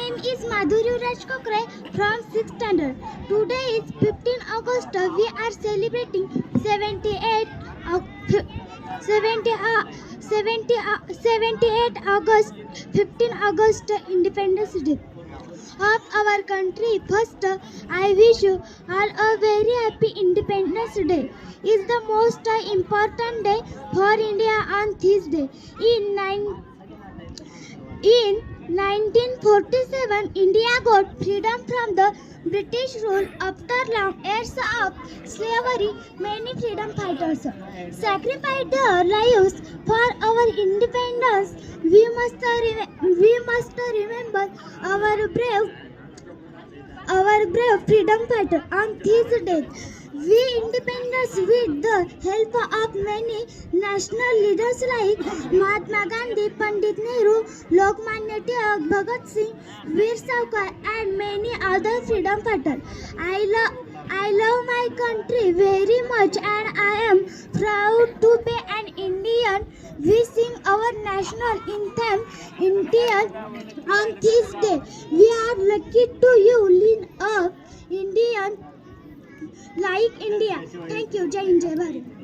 name is Madhuri Raj from 6th standard. Today is 15 August. We are celebrating 78 Au- 70 uh, 70 uh, 78 August 15 August Independence Day of our country. First, I wish you all a very happy Independence Day. Is the most important day for India on this day. In nine, in 1947, India got freedom from the British rule after long years of slavery. Many freedom fighters sacrificed their lives for our independence. We must, we must remember our brave our brave freedom fighter on this day. We independence with the help of many national leaders like Mahatma Gandhi, Pandit Nehru, Lokmanya Tilak, Bhagat Singh, Veer Savarkar and many other freedom fighters. I love I love my country very much and I am proud to be an Indian. We sing our national anthem Indian on this day. We are lucky to you lean up Indian like India. Thank you. Jai Hind, Jai Bharat.